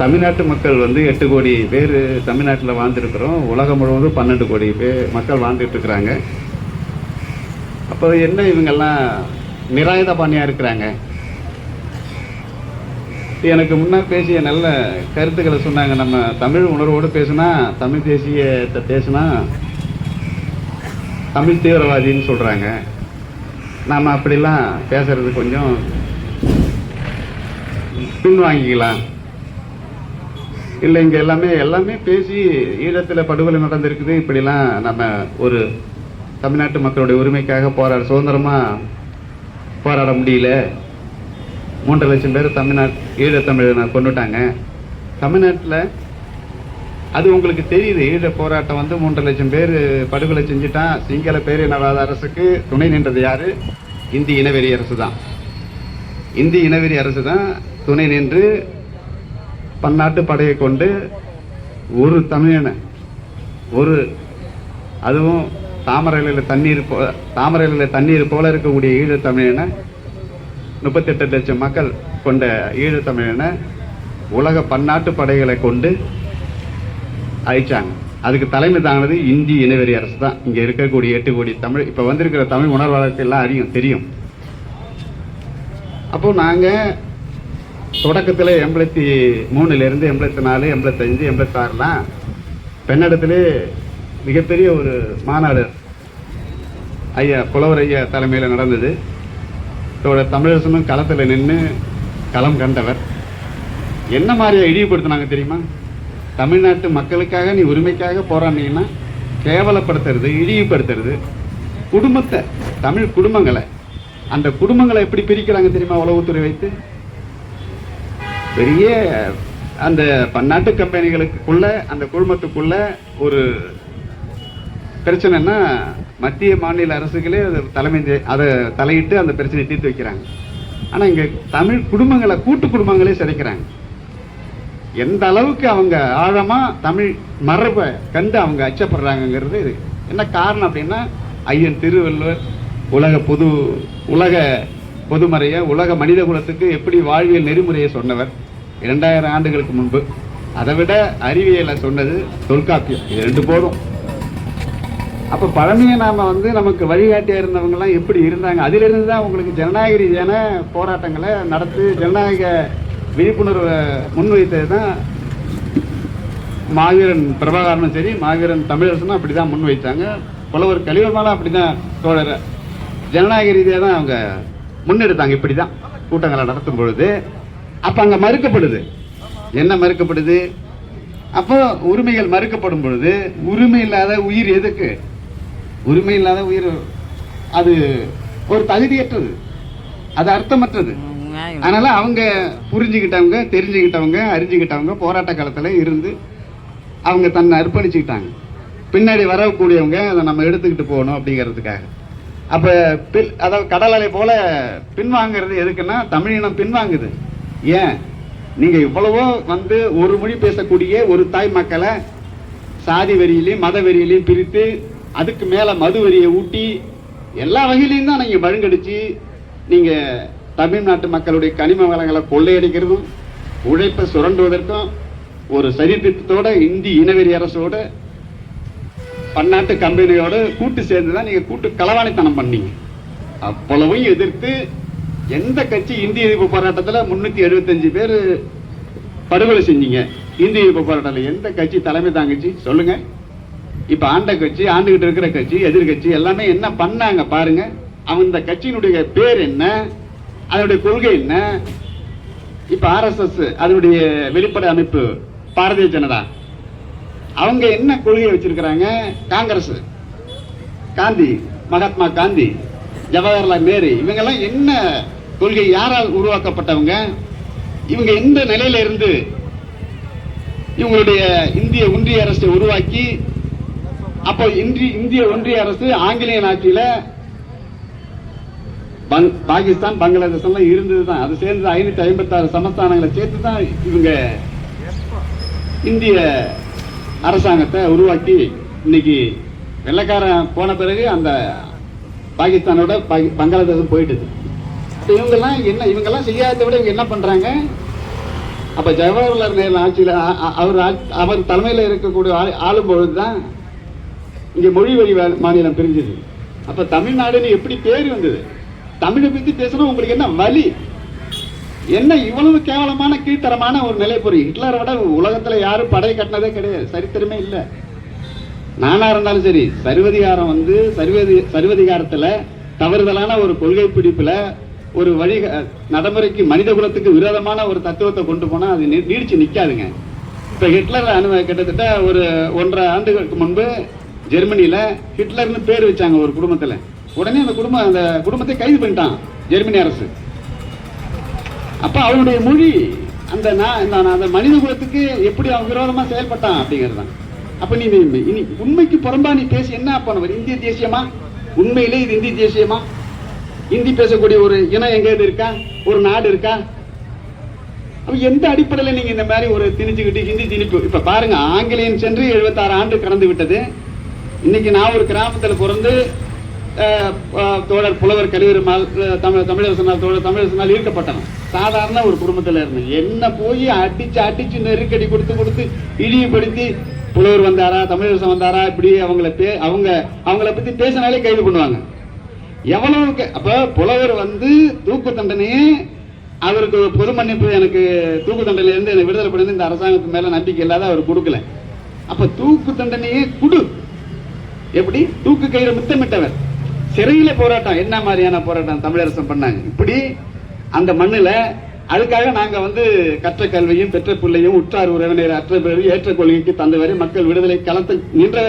தமிழ்நாட்டு மக்கள் வந்து எட்டு கோடி பேர் தமிழ்நாட்டில் வாழ்ந்துருக்கிறோம். உலகம் முழுவதும் பன்னெண்டு கோடி பேர் மக்கள் வாழ்ந்துட்டு இருக்கிறாங்க. அப்போ என்ன இவங்கெல்லாம் நிராயுத பாணியாக இருக்கிறாங்க? எனக்கு முன்னே பேசிய நல்ல கருத்துக்களை சொன்னாங்க. நம்ம தமிழ் உணர்வோடு பேசுனா தமிழ் தேசியத்தை பேசுனா தமிழ் தீவிரவாதின்னு சொல்கிறாங்க நாம் அப்படிலாம் பேசுறது கொஞ்சம் பின்வாங்கிக்கலாம். இல்லை இங்கே எல்லாமே எல்லாமே பேசி ஈழத்தில் படுகொலை நடந்திருக்குது. இப்படிலாம் நம்ம ஒரு தமிழ்நாட்டு மக்களுடைய உரிமைக்காக போராட சுதந்திரமாக போராட முடியல. மூன்றரை லட்சம் பேர் தமிழ்நாட்டு ஈழத்தமிழனை கொண்டுட்டாங்க தமிழ்நாட்டில் அது உங்களுக்கு தெரியுது ஈழ போராட்டம் வந்து மூன்றரை லட்சம் பேர் படுகொலை செஞ்சுட்டான் சிங்கள பேரினவாத அரசுக்கு துணை நின்றது யார்? இந்தி இனவெறி அரசு தான் இந்தி இனவெறி அரசு தான் துணை நின்று பன்னாட்டு படையை கொண்டு ஒரு தமிழனை ஒரு அதுவும் தாமரையில் தண்ணீர் போ தாமரையில் தண்ணீர் போல இருக்கக்கூடிய ஈழத்தமிழனை முப்பத்தெட்டு லட்சம் மக்கள் கொண்ட ஈழத்தமிழனை உலக பன்னாட்டு படைகளை கொண்டு அழிச்சாங்க. அதுக்கு தலைமை தாங்கினது இந்தி இனவெறி அரசு தான். இங்கே இருக்கக்கூடிய எட்டு கோடி தமிழ் இப்போ வந்திருக்கிற தமிழ் உணர்வாளர்கள் எல்லாம் அறியும் தெரியும். அப்போ நாங்கள் தொடக்கத்தில் எண்பத்தி மூணுலேருந்து எண்பத்தி நாலு எண்பத்தஞ்சு எண்பத்தாறுலாம் பெண்ணடத்திலே மிகப்பெரிய ஒரு மாநாடு ஐயா புலவர் ஐயா தலைமையில் நடந்தது. இதோட தமிழரசனும் களத்தில் நின்று களம் கண்டவர். என்ன மாதிரியா இழிவுபடுத்தினாங்க தெரியுமா? தமிழ்நாட்டு மக்களுக்காக நீ உரிமைக்காக போராடினீங்கன்னா கேவலப்படுத்துறது இழிவுபடுத்துறது. குடும்பத்தை தமிழ் குடும்பங்களை அந்த குடும்பங்களை எப்படி பிரிக்கிறாங்க தெரியுமா உளவுத்துறை வைத்து? பெரிய அந்த பன்னாட்டு கம்பெனிகளுக்குள்ள அந்த குழுமத்துக்குள்ள ஒரு பிரச்சனைன்னா மத்திய மாநில அரசுகளே அதை தலைமை அதை தலையிட்டு அந்த பிரச்சனையை தீர்த்து வைக்கிறாங்க ஆனால் இங்கே தமிழ் குடும்பங்களை கூட்டு குடும்பங்களே சிதைக்கிறாங்க எந்த அளவுக்கு அவங்க ஆழமாக தமிழ் மரபை கண்டு அவங்க அச்சப்படுறாங்கங்கிறது இது. என்ன காரணம் அப்படின்னா ஐயன் திருவள்ளுவர் உலக பொது உலக பொதுமறையை உலக மனித குலத்துக்கு எப்படி வாழ்வியல் நெறிமுறையை சொன்னவர்? இரண்டாயிரம் ஆண்டுகளுக்கு முன்பு. அதை விட அறிவியலை சொன்னது தொல்காப்பியம். இது ரெண்டு போதும். அப்போ பழமையை நாம வந்து நமக்கு வழிகாட்டியாக இருந்தவங்கலாம் எப்படி இருந்தாங்க? அதிலிருந்து தான் உங்களுக்கு ஜனநாயக ரீதியான போராட்டங்களை நடத்தி ஜனநாயக விழிப்புணர்வை முன்வைத்தது தான் மாவீரன் பிரபாகரனும் சரி மாவீரன் தமிழரசனும் அப்படி தான் முன்வைத்தாங்க. புலவர் கலிவர்மாலும் அப்படி தான் தோழர். ஜனநாயக ரீதியாக தான் அவங்க முன்னெடுத்தாங்க இப்படி தான் கூட்டங்களை நடத்தும் பொழுது. அப்போ அங்கே மறுக்கப்படுது. என்ன மறுக்கப்படுது? அப்போ உரிமைகள் மறுக்கப்படும் பொழுது உரிமை இல்லாத உயிர் எதுக்கு? உரிமை இல்லாத உயிர் அது ஒரு தகுதியற்றது. அது அர்த்தமற்றது. அதனால அவங்க புரிஞ்சுக்கிட்டவங்க தெரிஞ்சுக்கிட்டவங்க அறிஞ்சுக்கிட்டவங்க போராட்ட காலத்துல இருந்து அவங்க தன்னை அர்ப்பணிச்சுக்கிட்டாங்க. பின்னாடி வரக்கூடியவங்க அதை நம்ம எடுத்துக்கிட்டு போகணும் அப்படிங்கிறதுக்காக. அப்போ பின் அதாவது கடல் அலை போல பின்வாங்கிறது எதுக்குன்னா தமிழினம் பின்வாங்குது. ஏன்? நீங்கள் இவ்வளவோ வந்து ஒரு மொழி பேசக்கூடிய ஒரு தாய் மக்களை சாதி வரியிலையும் மத வரியிலையும் பிரித்து அதுக்கு மேலே மது வரியை ஊட்டி எல்லா வகையிலையும் தான் நீங்கள் மழுங்கடிச்சு நீங்கள் தமிழ்நாட்டு மக்களுடைய கனிம வளங்களை கொள்ளையடிக்கிறதும் உழைப்பை சுரண்டுவதற்கும் ஒரு சரித்திட்டத்தோட இந்தி இனவெறி அரசோட பன்னாட்டு கம்பெனியோட கூட்டு சேர்ந்து தான் நீங்க கூட்டு களவாணித்தனம் பண்ணீங்க. அவ்வளவும் எதிர்த்து எந்த கட்சி இந்திய எதிர்ப்பு போராட்டத்தில் முன்னூத்தி எழுபத்தஞ்சு பேர் படுகொலை செஞ்சீங்க. இந்திய எதிர்ப்பு போராட்டத்தில் எந்த கட்சி தலைமை தாங்கிச்சு? சொல்லுங்க. இப்ப ஆண்ட கட்சி ஆண்டுகிட்டு இருக்கிற கட்சி எதிர்கட்சி எல்லாமே என்ன பண்ணாங்க பாருங்க. அவங்க இந்த கட்சியினுடைய பேர் என்ன? அதனுடைய கொள்கை என்ன? இப்ப ஆர்எஸ்எஸ் அதனுடைய வெளிப்படை அமைப்பு பாரதிய ஜனதா. அவங்க என்ன கொள்கையை வச்சிருக்கிறாங்க? காங்கிரஸ் காந்தி மகாத்மா காந்தி ஜவஹர்லால் நேரு இவங்கெல்லாம் என்ன கொள்கை யாரால் உருவாக்கப்பட்டவங்க? இவங்க எந்த நிலையில இருந்து இவங்களுடைய இந்திய ஒன்றிய அரசை உருவாக்கி அப்போ இந்திய இந்திய ஒன்றிய அரசு ஆங்கிலேய ஆட்சியில பங்- பாகிஸ்தான் பங்களாதேஷ் எல்லாம் இருந்தது தான் அது சேர்ந்து ஐநூத்தி ஐம்பத்தி ஆறு சமஸ்தானங்களை சேர்த்து தான் இவங்க இந்திய அரசாங்கத்தை உருவாக்கி இன்னைக்கு வெள்ளைக்காரன் போன பிறகு அந்த பாகிஸ்தானோட பங்களாதேசம் பங்களாதேஷம் போயிட்டுது. இவங்கெல்லாம் என்ன இவங்கெல்லாம் செய்யாததை விட இவங்க என்ன பண்றாங்க? அப்ப ஜவஹர்லால் நேரு ஆட்சியில் அவர் அவர் தலைமையில் இருக்கக்கூடிய ஆளு- ஆளும் இங்கே மொழி வழி மாநிலம் பிரிஞ்சது. அப்ப தமிழ்நாடுன்னு எப்படி பேர் வந்தது? தமிழை பத்தி பேசணும் உங்களுக்கு என்ன வலி? என்ன இவ்வளவு கேவலமான கீழ்த்தரமான ஒரு நிலைப்பொறி ஹிட்லரை விட உலகத்துல யாரும் படை கட்டினதே கிடையாது. சரித்திரமே இல்லை. நானா இருந்தாலும் சரி சர்வதிகாரம் வந்து சர்வதி சர்வதிகாரத்துல தவறுதலான ஒரு கொள்கை பிடிப்புல ஒரு வழி நடைமுறைக்கு மனித குலத்துக்கு விரோதமான ஒரு தத்துவத்தை கொண்டு போனா அது நீடிச்சு நிக்காதுங்க. இப்ப ஹிட்லர் அனுபவம் கிட்டத்தட்ட ஒரு ஒன்றரை ஆண்டுகளுக்கு முன்பு ஜெர்மனியில ஹிட்லர்னு பேர் வச்சாங்க ஒரு குடும்பத்துல. உடனே அந்த குடும்பம் அந்த குடும்பத்தை கைது பண்ணிட்டான் ஜெர்மனி அரசு. அப்ப அவனுடைய மொழி அந்த நான் அந்த மனித குலத்துக்கு எப்படி அவன் விரோதமா செயல்பட்டான் அப்படிங்கிறது தான் அப்ப நீ நீ- இனி உண்மைக்கு புறம்பா நீ பேசி என்ன பண்ணவர் இந்திய தேசியமா? உண்மையிலே இது இந்திய தேசியமா? இந்தி பேசக்கூடிய ஒரு இனம் எங்க இருக்கா? ஒரு நாடு இருக்கா? அப்ப எந்த அடிப்படையில நீங்க இந்த மாதிரி ஒரு திணிச்சுக்கிட்டு ஹிந்தி திணிப்பு? இப்ப பாருங்க ஆங்கிலேயன் சென்று 76 ஆண்டு கடந்து விட்டது. இன்னைக்கு நான் ஒரு கிராமத்துல பிறந்து தோழர் புலவர் கலிவருமால் தமிழ் தமிழரசனால் தோழர் தமிழரசனால் ஈர்க்கப்பட்டவன். சாதாரண ஒரு குடும்பத்தில் இருந்தேன் என்ன போய் அடிச்சு அடிச்சு நெருக்கடி கொடுத்து கொடுத்து இழிவுபடுத்தி புலவர் வந்தாரா தமிழரசன் வந்தாரா இப்படி அவங்கள பே அவங்க அவங்கள பத்தி பேசினாலே கைது பண்ணுவாங்க. எவ்வளவு அப்போ அப்ப புலவர் வந்து தூக்கு தண்டனையே அவருக்கு பொது மன்னிப்பு எனக்கு தூக்கு தண்டனையில இருந்து என்னை விடுதலை பண்ணி இந்த அரசாங்கத்து மேல நம்பிக்கை இல்லாத அவர் கொடுக்கல. அப்ப தூக்கு தண்டனையே குடு. எப்படி? தூக்கு கயிறு முத்தமிட்டவர். சிறையில போராட்டம். என்ன மாதிரியான போராட்டம் தமிழரசன் பண்ணாங்க? இப்படி அந்த மண்ணுல அதுக்காக நாங்க வந்து கற்ற கல்வியும் பெற்ற பிள்ளையும் உற்றார் உறவினர் அற்ற பிறகு ஏற்ற கொள்கைக்கு தந்தவரை மக்கள் விடுதலை களத்தில் நின்றவரை